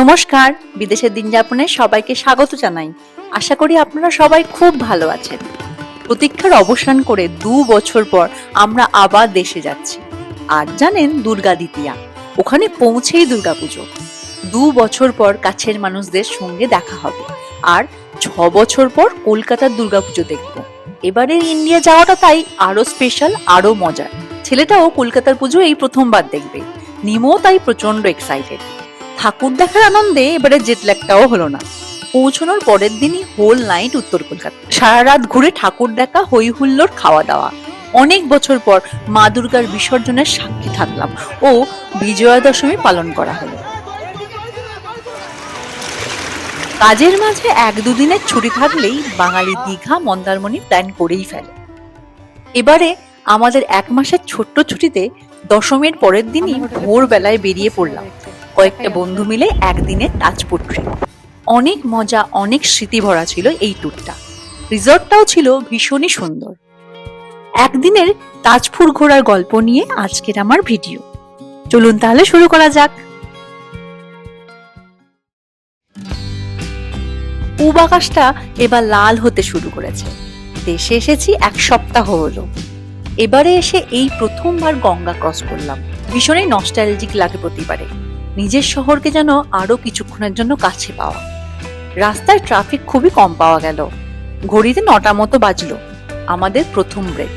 নমস্কার, বিদেশের দিন যাপনে সবাইকে স্বাগত জানাই। আশা করি আপনারা সবাই খুব ভালো আছেন। প্রতীক্ষার অবসান করে দু বছর পর আমরা আবার দেশে যাচ্ছি। আর জানেন দুর্গা দ্বিতীয়া, ওখানে পৌঁছেই দুর্গাপুজো। দু বছর পর কাছের মানুষদের সঙ্গে দেখা হবে। আর ছ বছর পর কলকাতার দুর্গাপুজো দেখব। এবারে ইন্ডিয়া যাওয়াটা তাই আরও স্পেশাল আরও মজার। ছেলেটাও কলকাতার পুজো এই প্রথমবার দেখবে। নিমও তাই প্রচণ্ড এক্সাইটেড ঠাকুর দেখার আনন্দে এবারে জেট ল্যাগটাও হলো না। পৌঁছানোর পরের দিনই হোল নাইট উত্তর কলকাতা। সারা রাত ঘুরে ঠাকুর দেখা হই হুল্লোর খাওয়া দাওয়া। অনেক বছর পর মা দুর্গার বিসর্জনের সাক্ষী থাকলাম ও বিজয়া দশমী পালন করা হলো। কাজের মাঝে এক দুদিনের ছুটি থাকলেই বাঙালি দীঘা মন্দারমণি প্ল্যান করেই ফেলে। এবারে আমাদের এক মাসের ছোট্ট ছুটিতে দশমীর পরের দিনই ভোরবেলায় বেরিয়ে পড়লাম। কয়েকটা বন্ধু মিলে একদিনে তাজপুর ট্রিপ অনেক মজা অনেক স্মৃতি ভরা ছিল এই ট্যুরটা রিসর্টটাও ছিল ভীষণই সুন্দর। একদিনের তাজপুর ঘোরার গল্প নিয়ে আজকের আমার ভিডিও চলুন তাহলে শুরু করা যাক। পূব আকাশটা এবার লাল হতে শুরু করেছে। দেশে এসেছি এক সপ্তাহ হলো। এবারে এসে এই প্রথমবার গঙ্গা ক্রস করলাম। ভীষণই নস্টালজিক লাগে প্রতিবারে। নিজের শহরকে যেন আরও কিছুক্ষণের জন্য কাছে পাওয়া। রাস্তায় ট্রাফিক খুবই কম পাওয়া গেল। ঘড়িতে নটা মতো বাজলো। আমাদের প্রথম ব্রেক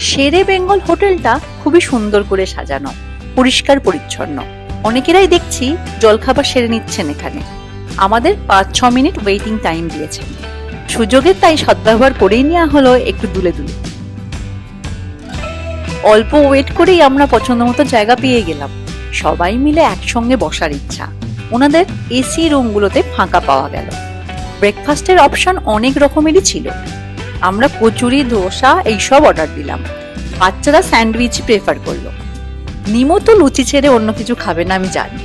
শেরে বেঙ্গল হোটেলটা খুবই সুন্দর করে সাজানো, পরিষ্কার পরিচ্ছন্ন। অনেকেরাই দেখছি জলখাবার সেরে নিচ্ছেন এখানে। আমাদের পাঁচ, ছ মিনিট ওয়েটিং টাইম দিয়েছেন। সুযোগের তাই সদ্ব্যবহার করেই নেওয়া হলো একটু দুলে দুলে। অল্প ওয়েট করেই আমরা পছন্দ মতো জায়গা পেয়ে গেলাম। সবাই মিলে একসঙ্গে বসার ইচ্ছা। ওনাদের এসি রুমগুলোতে ফাঁকা পাওয়া গেল। ব্রেকফাস্টের অপশন অনেক রকমেরই ছিল। আমরা কচুরি, ধোসা এইসব অর্ডার দিলাম। বাচ্চারা স্যান্ডউইচ প্রেফার করল। নিমো তো লুচি ছেড়ে অন্য কিছু খাবে না, আমি জানি।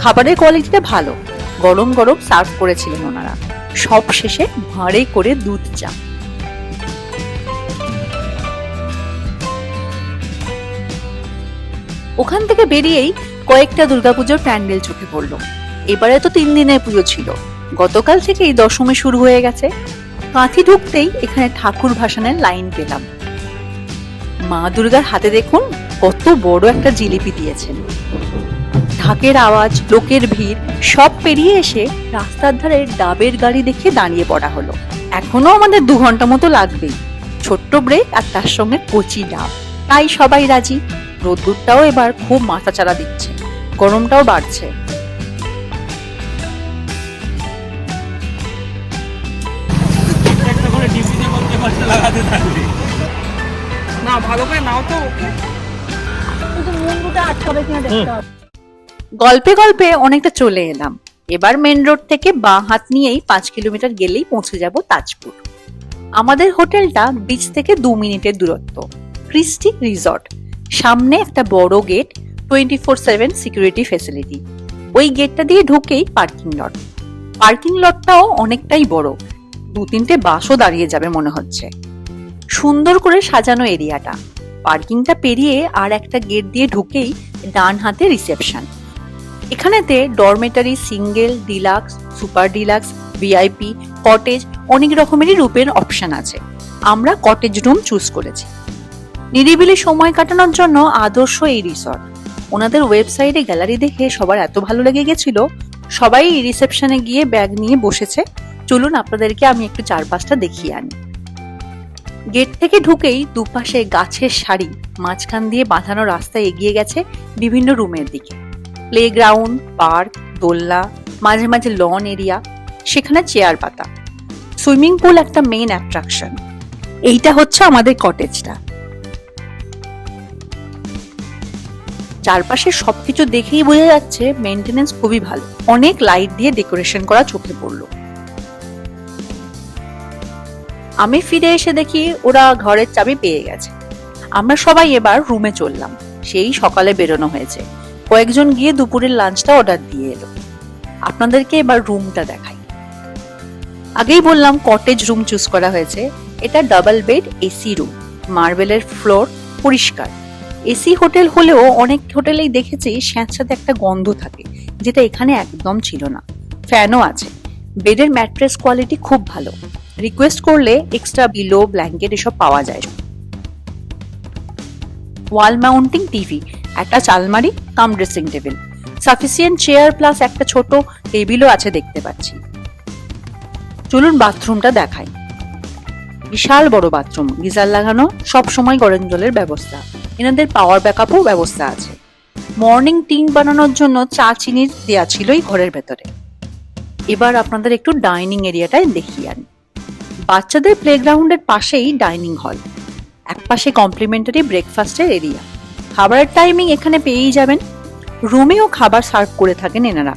খাবারের কোয়ালিটিটা ভালো। গরম গরম সার্ভ করেছিলেন ওনারা। সব শেষে ভাঁড়ে করে দুধ চা। ওখান থেকে বেরিয়েই কয়েকটা দুর্গাপুজোর প্যান্ডেল চোখে পড়ল। এবারে তো তিন দিনের পুজো ছিল। গতকাল থেকেই দশমী শুরু হয়ে গেছে। কাঁথি ঢুকতেই এখানে ঠাকুর ভাসানের লাইন পেলাম। মা দুর্গার হাতে দেখুন, কত বড় একটা জিলিপি দিয়েছেন। ঢাকের আওয়াজ লোকের ভিড় সব পেরিয়ে এসে রাস্তার ধারে ডাবের গাড়ি দেখে দাঁড়িয়ে পড়া হলো। এখনও আমাদের দু ঘণ্টা মতো লাগবেই। ছোট্ট ব্রেক আর তার সঙ্গে কচি ডাব। তাই সবাই রাজি। রোদ্দুরটাও এবার খুব মাথা চারা দিচ্ছে। গরমটাও বাড়ছে। করে না ভালো করে নাও তো। ওকে গল্পে গল্পে অনেকটা চলে এলাম। এবার মেন রোড থেকে বাঁ হাত নিয়েই পাঁচ কিলোমিটার গেলেই পৌঁছে যাব তাজপুর। আমাদের হোটেলটা বিচ থেকে দু মিনিটের দূরত্ব। ক্রিস্টি রিসর্ট সামনে একটা বড় gate twenty four seven security facility ওই গেটটা দিয়ে ঢুকেই পার্কিং লট পার্কিং লটটাও অনেকটাই বড়। দু তিনটে বাসও দাঁড়িয়ে যাবে মনে হচ্ছে। সুন্দর করে সাজানো এরিয়াটা পার্কিংটা পেরিয়ে আর একটা গেট দিয়ে ঢুকেই ডান হাতে রিসেপশন এখানেতে dormitory single deluxe super deluxe VIP cottage অনেক রকমেরই রূপের অপশন আছে। আমরা কটেজ রুম চুজ করেছি। নিরিবিলি সময় কাটানোর জন্য আদর্শ এই রিসর্ট ওনাদের ওয়েবসাইটে গ্যালারি দেখে সবার এত ভালো লেগে গেছিল। সবাই রিসেপশনে গিয়ে ব্যাগ নিয়ে বসেছে। চলুন আপনাদেরকে আমি একটু চারপাশটা দেখিয়ে আনি। গেট থেকে ঢুকেই দুপাশে গাছের সারি, মাঝখান দিয়ে বাঁধানো রাস্তা এগিয়ে গেছে বিভিন্ন রুমের দিকে। প্লেগ্রাউন্ড পার্ক দোলনা, মাঝে মাঝে লন এরিয়া সেখানে চেয়ার পাতা। সুইমিং পুল একটা মেইন অ্যাট্রাকশন এইটা হচ্ছে আমাদের কটেজটা চারপাশে সবকিছু দেখেই বোঝা যাচ্ছে মেনটেনেন্স খুবই ভালো। অনেক লাইট দিয়ে ডেকোরেশন করা চোখে পড়ল। আমি ফিরে এসে দেখি ওরা ঘরের চাবি পেয়ে গেছে। আমরা সবাই এবার রুমে চললাম। সেই সকালে বেরোনো হয়েছে। কয়েকজন গিয়ে দুপুরের লাঞ্চটা অর্ডার দিয়ে এলো। আপনাদেরকে এবার রুমটা দেখাই। আগেই বললাম কটেজ রুম চুজ করা হয়েছে। এটা ডাবল বেড এসি রুম মার্বেলের ফ্লোর পরিষ্কার। এসি হোটেল হলেও অনেক হোটেলেই দেখেছি স্যাঁতস্যাঁতে একটা গন্ধ থাকে, যেটা এখানে একদম ছিল না। ফ্যানও আছে। বেডের ম্যাট্রেস কোয়ালিটি খুব ভালো। রিকোয়েস্ট করলে এক্সট্রা বিলো ব্ল্যাঙ্কেট এসব পাওয়া যায়। ওয়াল মাউন্টিং টিভি একটা Chalmari, cum dressing table. Sufficient chair plus একটা ছোট টেবিলও আছে দেখতে পাচ্ছি। চলুন বাথরুমটা দেখাই। বিশাল বড় বাথরুম, গিজার লাগানো সব সময় গরম জলের ব্যবস্থা। এনাদের পাওয়ার ব্যাকআপও ব্যবস্থা আছে। মর্নিং টিন বানানোর জন্য চা চিনি দেওয়া ছিলই ঘরের ভেতরে। এবার আপনাদের একটু ডাইনিং এরিয়াটায় দেখিয়ে আনি। বাচ্চাদের প্লেগ্রাউন্ডের পাশেই ডাইনিং হল একপাশে কমপ্লিমেন্টারি ব্রেকফাস্টের এরিয়া খাবারের টাইমিং এখানে পেয়েই যাবেন। রুমেও খাবার সার্ভ করে থাকেন এনারা।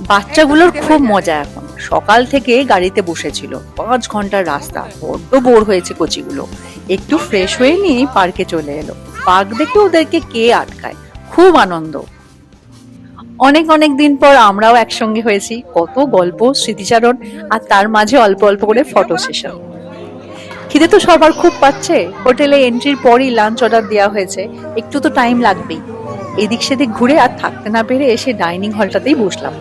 বাচ্চাগুলোর খুব মজা এখন। সকাল থেকে গাড়িতে বসেছিল। পাঁচ ঘণ্টার রাস্তা। বড্ড বোর হয়েছে কচিগুলো। একটু ফ্রেশ হয়ে নিয়ে পার্কে চলে এলো। পার্ক দেখে ওদেরকে কে আটকায়? খুব আনন্দ। অনেক অনেক দিন পর আমরাও একসঙ্গে হয়েছি। কত গল্প, স্মৃতিচারণ, আর তার মাঝে অল্প অল্প করে ফটো সেশন খিদে তো সবার খুব পাচ্ছে। হোটেলে এন্ট্রির পরই লাঞ্চ অর্ডার দেওয়া হয়েছে। একটু তো টাইম লাগবেই। এদিক সেদিক ঘুরে আর থাকতে না পেরে এসে ডাইনিং হলটাতেই বসলাম।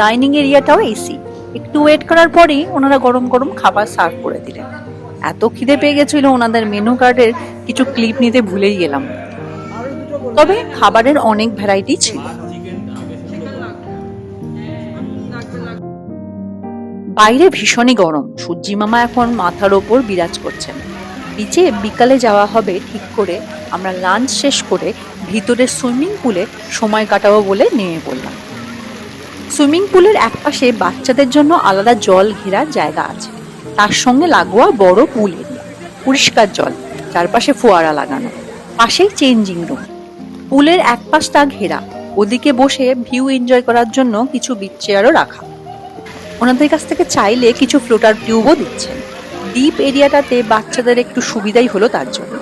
ডাইনিং এরিয়াটাও এসি একটু ওয়েট করার পরেই ওনারা গরম গরম খাবার সার্ভ করে দিলেন। এত খিদে পেয়ে গেছিল ওনাদের মেনু কার্ডের কিছু ক্লিপ নিতে ভুলেই গেলাম। তবে খাবারের অনেক ভ্যারাইটি ছিল। বাইরে ভীষণই গরম। সূর্যি মামা এখন মাথার ওপর বিরাজ করছেন। বিচে বিকালে যাওয়া হবে ঠিক করে আমরা লাঞ্চ শেষ করে ভিতরের সুইমিং পুলে সময় কাটাবো বলে নেমে পড়লাম। সুইমিং পুলের একপাশে বাচ্চাদের জন্য আলাদা জল ঘেরা জায়গা আছে। তার সঙ্গে লাগোয়া বড় পুল এরিয়া পরিষ্কার জল, চারপাশে ফোয়ারা লাগানো, পাশেই চেঞ্জিং রুম পুলের এক পাশটা ঘেরা, ওদিকে বসে ভিউ এনজয় করার জন্য কিছু বিচ চেয়ারও রাখা। ওনাদের কাছ থেকে চাইলে কিছু ফ্লোটার টিউবও দিচ্ছেন। ডিপ এরিয়াটাতে বাচ্চাদের একটু সুবিধাই হলো তার জন্য।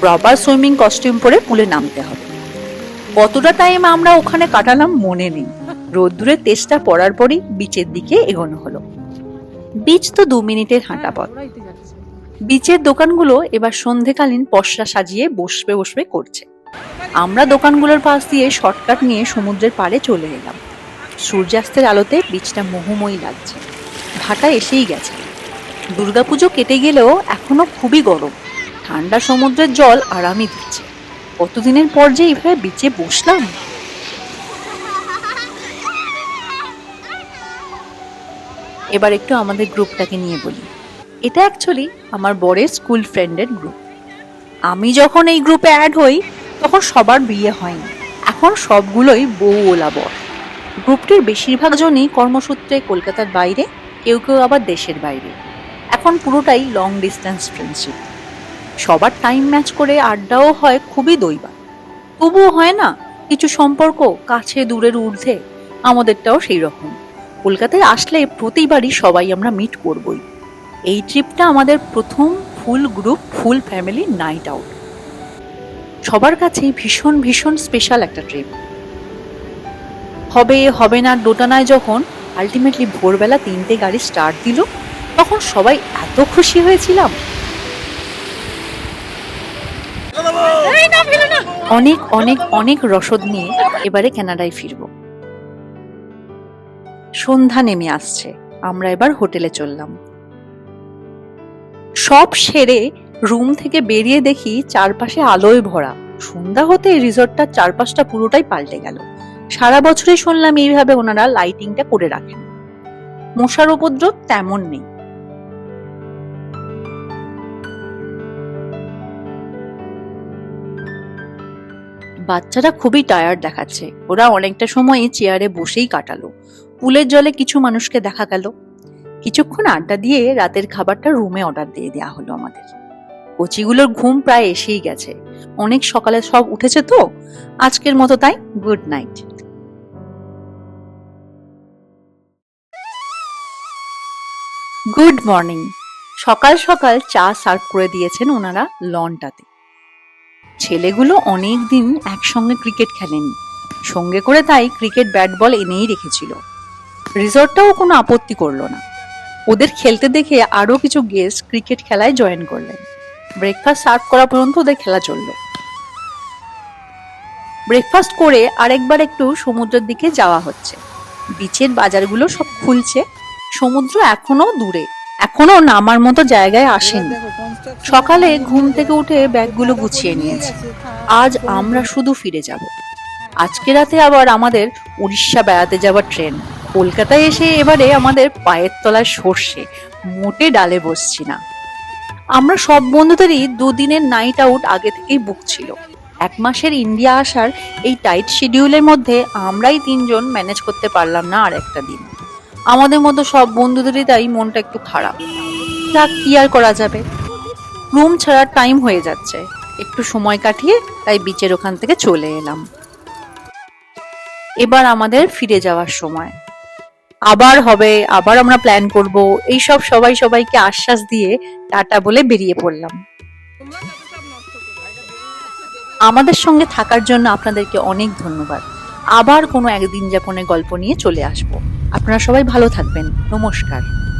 প্রপার সুইমিং কস্টিউম পরে পুলে নামতে হবে। কতটা টাইম আমরা ওখানে কাটালাম মনে নেই। রোদ্দুরের তেজটা পড়ার পরই বিচের দিকে এগোনো হলো। বিচ তো দু মিনিটের হাঁটা পথ। বিচের দোকানগুলো এবার সন্ধেকালীন পশরা সাজিয়ে বসবে বসবে করছে। আমরা দোকানগুলোর পাশ দিয়ে শর্টকাট নিয়ে সমুদ্রের পাড়ে চলে এলাম। সূর্যাস্তের আলোতে বিচটা মোহময়ী লাগছে। ভাটা এসেই গেছে। দুর্গাপুজো কেটে গেলেও এখনও খুবই গরম। ঠান্ডা সমুদ্রের জল আরামই দিচ্ছে। কতদিনের পর যে এইভাবে বিচে বসলাম? এবার একটু আমাদের গ্রুপটাকে নিয়ে বলি। এটা অ্যাকচুয়ালি আমার বরের স্কুল ফ্রেন্ডের গ্রুপ আমি যখন এই গ্রুপে অ্যাড হই তখন সবার বিয়ে হয়নি। এখন সবগুলোই বউ ওলা বর গ্রুপটির বেশিরভাগ জনই কর্মসূত্রে কলকাতার বাইরে, কেউ কেউ আবার দেশের বাইরে। এখন পুরোটাই লং ডিস্টেন্স ফ্রেন্ডশিপ সবার টাইম ম্যাচ করে আড্ডাও হয় খুবই দৈবা তবুও হয় না, কিছু সম্পর্ক কাছে দূরের ঊর্ধ্বে, আমাদেরটাও সেই রকম কলকাতায় আসলে প্রতিবারই সবাই আমরা মিট করবই। এই ট্রিপটা আমাদের প্রথম full group full family night out সবার কাছেই ভীষণ ভীষণ স্পেশাল একটা ট্রিপ হবে হবে না দোটানায় যখন আলটিমেটলি ভোরবেলা তিনটে গাড়ি স্টার্ট দিল, তখন সবাই এত খুশি হয়েছিলাম। অনেক অনেক অনেক রসদ নিয়ে এবারে কানাডায় ফিরব। সন্ধ্যা নেমে আসছে, আমরা এবার হোটেলে চললাম। সব সেরে রুম থেকে বেরিয়ে দেখি চারপাশে আলোয় ভরা। সন্ধ্যা হতে রিসর্টটার চারপাশটা পুরোটাই পাল্টে গেল। সারা বছরই শুনলাম এইভাবে ওনারা লাইটিংটা করে রাখেন। মশার উপদ্রব তেমন নেই। বাচ্চারা খুবই টায়ার্ড দেখাচ্ছে। ওরা অনেকটা সময় চেয়ারে বসেই কাটালো। পুলের জলে কিছু মানুষকে দেখা গেল। কিছুক্ষণ আড্ডা দিয়ে রাতের খাবারটা রুমে অর্ডার দিয়ে দেওয়া হলো আমাদের। কচিগুলোর ঘুম প্রায় এসেই গেছে। অনেক সকালে সব উঠেছে তো? আজকের মতো তাই, গুড নাইট। Good morning. সকাল সকাল চা সার্ভ করে দিয়েছেন ওনারা লনটাতে। ছেলেগুলো অনেক দিন একসঙ্গে ক্রিকেট খেলেনি। সঙ্গে করে তাই ক্রিকেট ব্যাট বল এনেই রেখেছিল। রিসর্টটাও কোনো আপত্তি করল না। ওদের খেলতে দেখে আরও কিছু গেস্ট ক্রিকেট খেলায় জয়েন করলেন। ব্রেকফাস্ট সার্ভ করা পর্যন্ত ওদের খেলা চলল। ব্রেকফাস্ট করে আরেকবার একটু সমুদ্রের দিকে যাওয়া হচ্ছে। বিচের বাজারগুলো সব খুলছে। সমুদ্র এখনও দূরে। এখনও নামার মতো জায়গায় আসেনি। সকালে ঘুম থেকে উঠে ব্যাগগুলো গুছিয়ে নিয়েছে। আজ আমরা শুধু ফিরে যাব। আজকে রাতে আবার আমাদের উড়িষ্যা বেড়াতে যাওয়ার ট্রেন। কলকাতায় এসে এবারে আমাদের পায়ের তলায় সর্ষে। মোটে ডালে বসছি না। আমরা সব বন্ধুদেরই দুদিনের নাইট আউট আগে থেকেই বুক ছিল। এক মাসের ইন্ডিয়া আসার এই টাইট শিডিউলের মধ্যে আমরাই তিনজন ম্যানেজ করতে পারলাম না আর একটা দিন। আমাদের মতো সব বন্ধুদেরই তাই মনটা একটু খারাপ। যাক কি আর করা যাবে? রুম ছাড়ার টাইম হয়ে যাচ্ছে। একটু সময় কাটিয়ে তাই বিচের ওখান থেকে চলে এলাম। এবার আমাদের ফিরে যাওয়ার সময়। আবার হবে, আবার আমরা প্ল্যান করব। এইসব সবাই সবাইকে আশ্বাস দিয়ে টাটা বলে বেরিয়ে পড়লাম। আমাদের সঙ্গে থাকার জন্য আপনাদেরকে অনেক ধন্যবাদ। আবার কোনো একদিন যাপনে গল্প নিয়ে চলে আসব। আপনারা সবাই ভালো থাকবেন। নমস্কার।